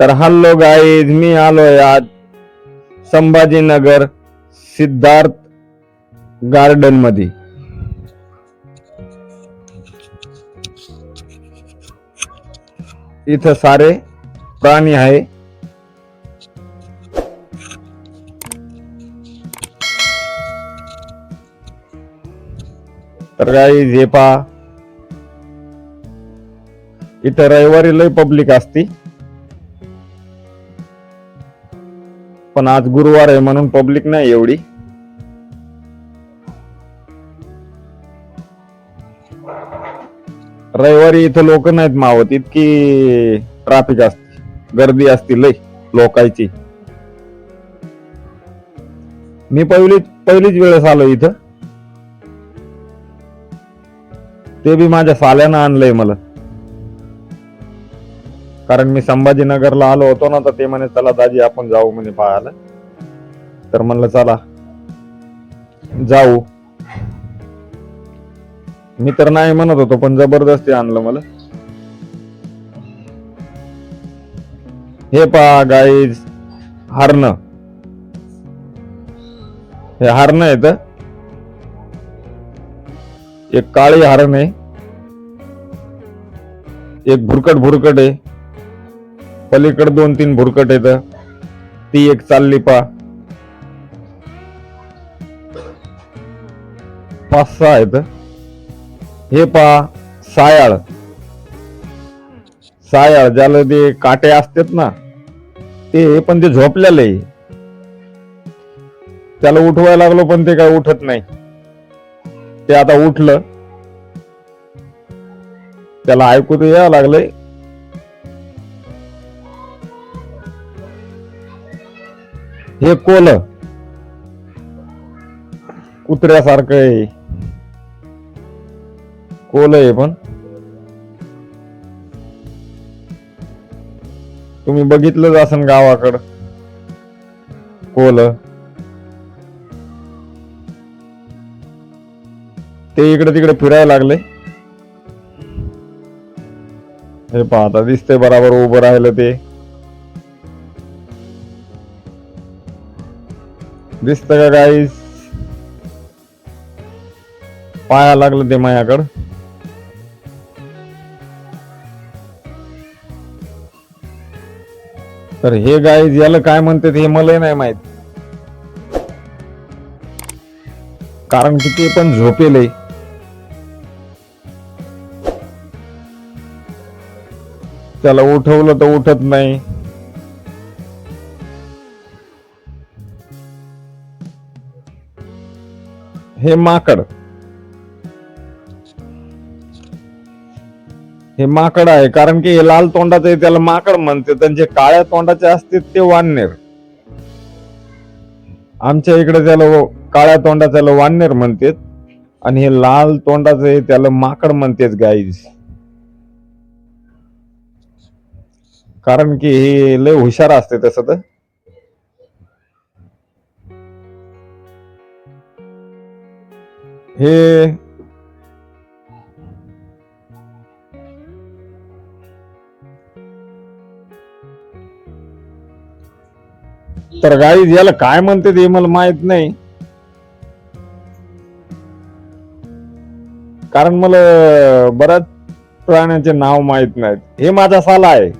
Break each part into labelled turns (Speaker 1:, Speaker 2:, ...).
Speaker 1: तर हल्लो गाईज मी आलोय आज संभाजीनगर सिद्धार्थ गार्डनमध्ये इथं सारे प्राणी आहे. तर गाई झेपा इथं रविवारी लय पब्लिक असती. पण आज गुरुवार आहे म्हणून पब्लिक नाही एवढी. रविवारी इथं लोक नाहीत मावत इतकी ट्राफिक असते. गर्दी असती लय लोकांची. मी पहिली पहिलीच वेळेस आलो इथं. ते बी माझ्या साल्यानं आणलंय मला. कारण मी संभाजीनगरला आलो होतो ना तर ते म्हणे चला दाजी आपण जाऊ म्हणे पाहायला. तर म्हणलं चला जाऊ. मी तर नाही म्हणत होतो पण जबरदस्ती आणलं मला. हे पहा गाईज हरण. हे हरण येत एक काळी हरण आहे. एक भुरकट भुरकट आहे. पलीकडे दोन तीन भुरकट येत. ती एक चालली पा. पाच सहा आहेत हे पा सायाळ. सायाळ ज्याला ते काटे असतात ना ते पण ते झोपलेले आहे. त्याला उठवायला लागलो पण ते काय उठत नाही. ते आता उठलं. त्याला ऐकू तर यावं लागलंय. हे कोल. कुत्र्यासारखं आहे. कोल आहे पण. तुम्ही बघितलंच असन गावाकडं. कोल. ते इकडे तिकडे फिरायला लागले. हे पाहता दिसतंय दिसते बराबर उभं राहिलं ते. दिसत का गाईस पाया लागलं ते माझ्याकडं तर हे गाईज याला काय म्हणतात हे मलाही नाही माहीत. कारण की ते पण झोपेले. त्याला उठवलं तर उठत नाही. हे माकड. हे माकड आहे कारण की हे लाल तोंडाचे आहे, त्याला माकड म्हणते. त्यांचे काळ्या तोंडाचे असते ते वाननेर. आमच्या इकडे त्याला काळ्या काळ्या तोंडाच्याला वाननेर म्हणतात आणि हे लाल तोंडाचं आहे त्याला माकड म्हणतात गाईज कारण की हे लय हुशार असते तसं तर. हे तर गाईज याला काय म्हणते ते मला माहीत नाही. कारण मला बऱ्याच प्राण्यांचे नाव माहीत नाहीत. हे माझा साला आहे.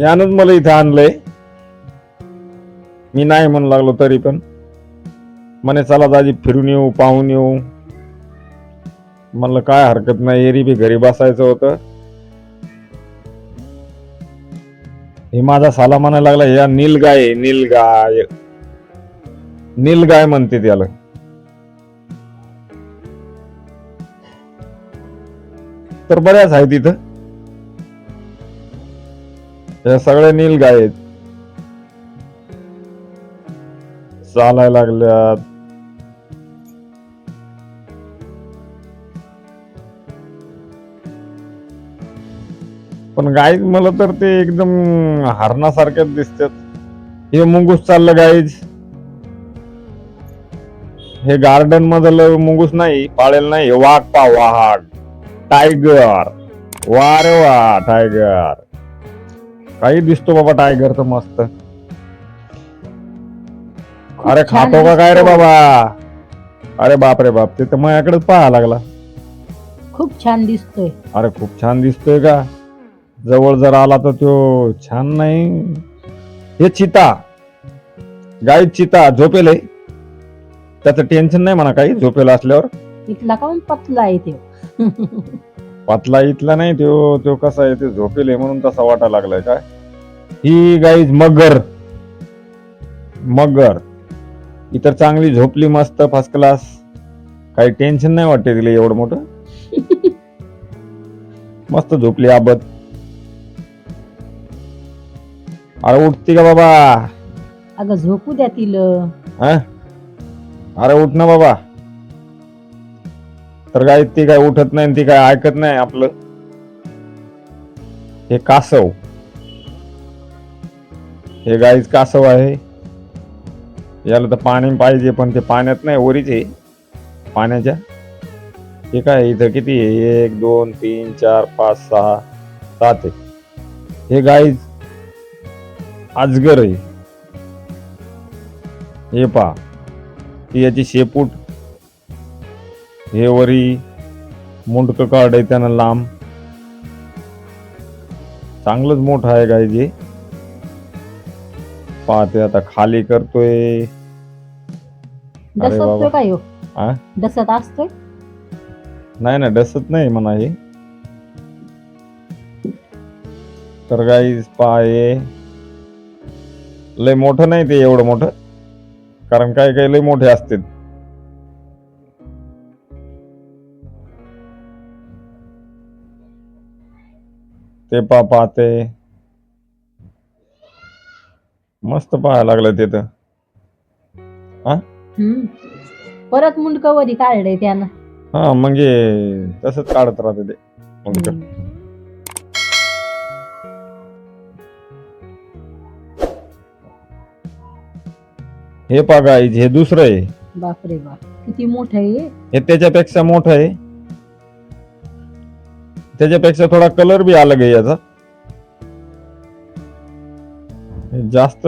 Speaker 1: यानच मला इथे आणलंय. मी नाही म्हणू लागलो तरी पण. म्हणे चला दाजी फिरून येऊ पाहून येऊ. म्हणलं काय हरकत नाही एरी बी घरी बसायचं होतं. हे माझा साला म्हणायला लागला या नीलगाय नीलगाय. नीलगाय म्हणते त्याला. तर बऱ्याच आहेत तिथं. या सगळ्या नीलगाय आहेत. चालायला लागल्यात पण गाईज मला तर ते एकदम हरणासारख्याच दिसतात. हे मुंगूस चाललं गाईज हे गार्डन मधलं मुंगूस नाही पाळेल नाही. हे वाघ पा वाघ. टायगर वा रे वा टायगर काही दिसतो बाबा टायगर तर मस्त. अरे खातो का काय रे
Speaker 2: दिसतो.
Speaker 1: बाबा? अरे बाप रे बाप ते तर माझ्याकडेच पाहा लागला.
Speaker 2: खूप छान दिसतोय.
Speaker 1: अरे खूप छान दिसतोय का? जवळ जर आला तर तो छान नाही. हे चिता. गाई चिता झोपेल आहे. त्याचं टेन्शन नाही म्हणा काही झोपेल असल्यावर.
Speaker 2: इथला का पतला आहे ते?
Speaker 1: पातला इथला नाही तो तो कसा आहे ते झोपेल आहे म्हणून तसा वाटा लागलाय काय? ही गाई मगर. मगर. इतर चांगली झोपली मस्त फर्स्ट क्लास काही टेन्शन नाही वाटते तिला एवढं मोठं. मस्त झोपली आबत अरे उठती का बाबा?
Speaker 2: अगं झोपू द्या तिला.
Speaker 1: हा? अरे उठ ना बाबा. तर काय ती काय उठत नाही आणि ती काय ऐकत नाही आपलं. हे कासव. हे गाईच कासव आहे. याला तर पाणी पाहिजे पण ते पाण्यात नाही ओरीच आहे. पाण्याच्या? हे काय इथं किती आहे? एक दोन तीन चार पाच सहा सात आहे. हे गाईच अजगर आहे. हे पा ती याची शेपूट. हे वरी मुंडक काढ आहे त्यानं लांब. चांगलंच मोठं आहे गाय जे पाहते आता खाली करतोय.
Speaker 2: डसतोय
Speaker 1: बाबा.
Speaker 2: डसत असतोय?
Speaker 1: नाही ना डसत नाही म्हणा हे. तर गाई पाय लय मोठं नाही ते एवढं मोठं. कारण काही काही लय मोठे असते ते पा पाहते. मस्त पाहायला लागलं ते तर
Speaker 2: हम्म. परत मुंडकवरी काढलंय त्यानं
Speaker 1: हा म्हणजे तसंच काढत राहते ते.
Speaker 2: हम्म.
Speaker 1: हे गाईज हे दुसरं आहे
Speaker 2: बापरे बाप किती मोठं आहे हे.
Speaker 1: हे त्याच्यापेक्षा मोठं आहे त्याच्यापेक्षा थोडा कलर बी अलग आहे याचा जास्त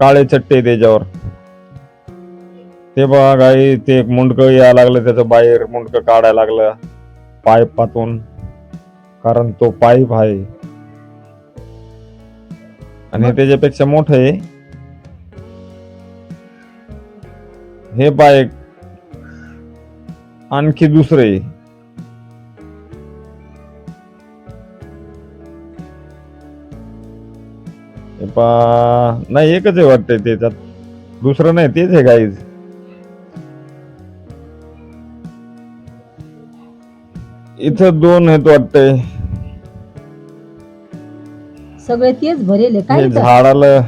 Speaker 1: काळे चट्टे त्याच्यावर ते बघा गाई ते एक मुंडक यायला लागलं त्याचं बाहेर मुंडक काढायला लागलं. पाईप पातून कारण तो पाईप आहे. आणि हे त्याच्यापेक्षा मोठं आहे. हे बाईक आणखी दुसरे हे पा नाही एकच आहे वाटतंय त्याच्यात. दुसरं नाही तेच आहे गाईज इथं दोन आहेत वाटतंय.
Speaker 2: सगळे तेच भरेले काय
Speaker 1: हे
Speaker 2: इथं?
Speaker 1: झाडाला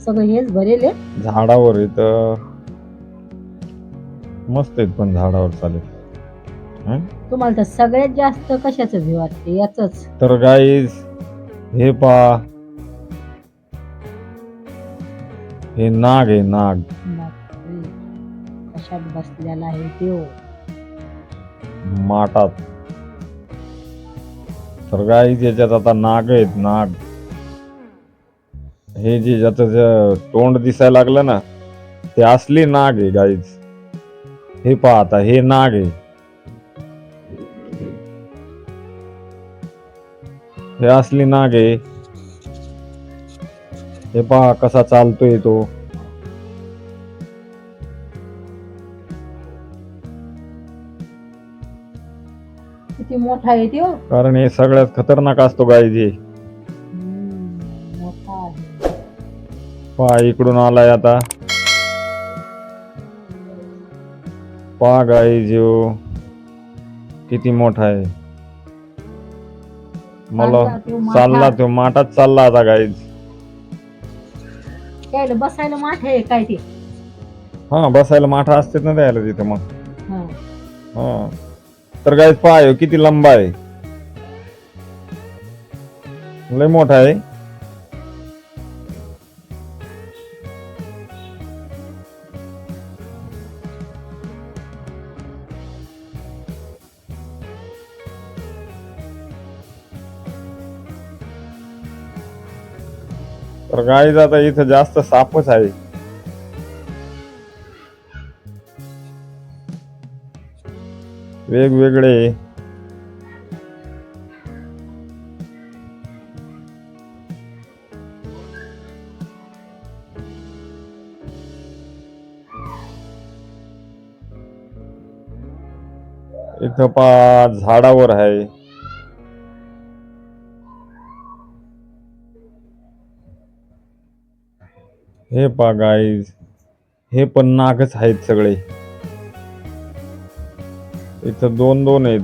Speaker 2: सगळं हेच भरेले
Speaker 1: झाडावर इथं. मस्त आहेत पण झाडावर चालेल.
Speaker 2: तुम्हाला तर सगळ्यात जास्त कशाचं वाटते याच
Speaker 1: तर गाईज हे पा हे नाग आहे नाग.
Speaker 2: कशात बसलेला आहे देव
Speaker 1: माटात तर गाईज याच्यात आता नाग आहेत नाग. हे जे ज्याचं जे तोंड दिसायला लागलं ना ते असली नाग आहे गाईज हे पहा आता हे नाग आहे. हे असली नाग आहे. हे पहा कसा चालतोय तो.
Speaker 2: किती मोठा आहे देव
Speaker 1: कारण हे सगळ्यात खतरनाक असतो
Speaker 2: मोठा आहे.
Speaker 1: पहा इकडून आलाय आता. पहा गाई जीव किती मोठा आहे. मला
Speaker 2: चालला तो.
Speaker 1: चालला तो माठात चालला आता गाईज
Speaker 2: त्याला बसायला माठ आहे काय ते?
Speaker 1: हा बसायला माठा असतेच ना द्यायला तिथं मग.
Speaker 2: हा.
Speaker 1: हा. तर गाईज पहा ह्यो किती लंबा आहे. लय मोठा आहे. तर गाईज आता इथं जास्त सापच आहे. वेगवेगळे. इथं पा झाडावर आहे. हे पा गाईज हे पण नागच आहेत सगळे. इथं दोन दोन आहेत.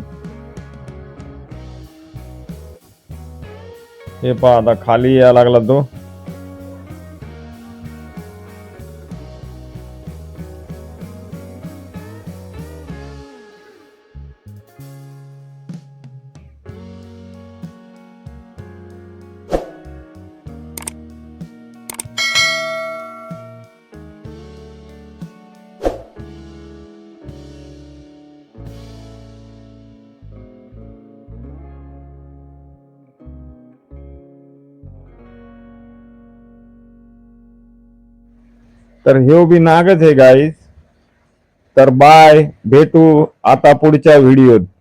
Speaker 1: हे पहा आता खाली यायला लागला तो. तर हे बी नागच आहे गाईज तर बाय भेटू आता पुढच्या व्हिडिओत